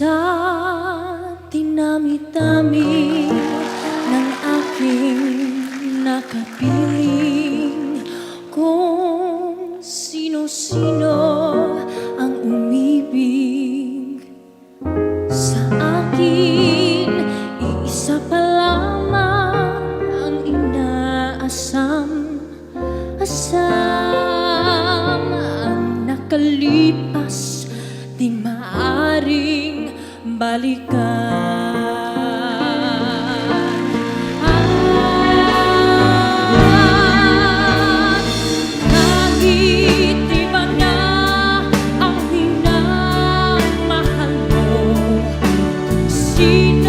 Sa dinami-dami ng aking nakapiling. Kung sino-sino ang umibig Sa akin, iisa pa lamang ang inaasam. Asam ang nakalipas Di maaring balikan. At kahit iba ang minamahal mo Sino